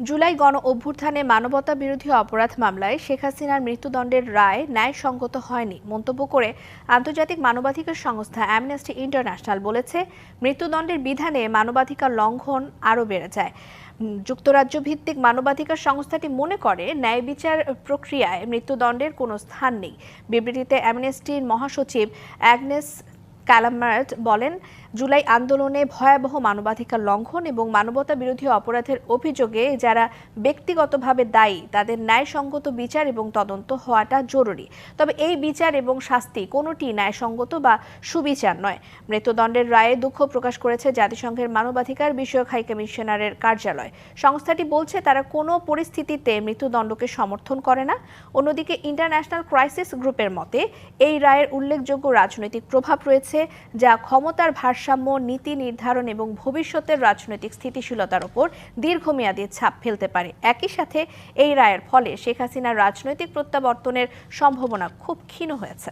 জুলাই গণ অভ্যুত্থানে মানবতা বিরোধী অপরাধ মামলায় শেখ হাসিনার মৃত্যুদণ্ডের রায় ন্যায়সঙ্গত হয়নি, মন্তব্য করে আন্তর্জাতিক মানবাধিকার সংস্থা অ্যামনেস্টি ইন্টারন্যাশনাল বলেছে, মৃত্যুদণ্ডের বিধানে মানবাধিকার লঙ্ঘন আরও বেড়ে যায়। যুক্তরাজ্য ভিত্তিক মানবাধিকার সংস্থাটি মনে করে, ন্যায় বিচার প্রক্রিয়ায় মৃত্যুদণ্ডের কোনো স্থান নেই। বিবৃতিতে অ্যামনেস্টির মহাসচিব অ্যাগনেস ক্যালামার্ট বলেন, জুলাই আন্দোলনে ভয়াবহ মানবাধিকার লঙ্ঘন এবং মানবতা বিরোধী অপরাধের অভিযোগে যারা ব্যক্তিগতভাবে দায়ী, তাদের ন্যায়সঙ্গত বিচার এবং তদন্ত হওয়াটা জরুরি। তবে এই বিচার এবং শাস্তি কোনোটি ন্যায়সঙ্গত বা সুবিচার নয়। মৃত্যুদণ্ডের রায়ে দুঃখ প্রকাশ করেছে জাতিসংঘের মানবাধিকার বিষয়ক হাই কমিশনারের কার্যালয়। সংস্থাটি বলছে, তারা কোনো পরিস্থিতিতে মৃত্যুদণ্ডকে সমর্থন করে না। অন্যদিকে, ইন্টারন্যাশনাল ক্রাইসিস গ্রুপের মতে, এই রায়ের উল্লেখযোগ্য রাজনৈতিক প্রভাব রয়েছে যা ক্ষমতার ভারসাম্য, নীতি নির্ধারণ এবং ভবিষ্যতের রাজনৈতিক স্থিতিশীলতার ওপর দীর্ঘমেয়াদী ছাপ ফেলতে পারে। একই সাথে এই রায়ের ফলে শেখ হাসিনার রাজনৈতিক প্রত্যাবর্তনের সম্ভাবনা খুব ক্ষীণ হয়েছে।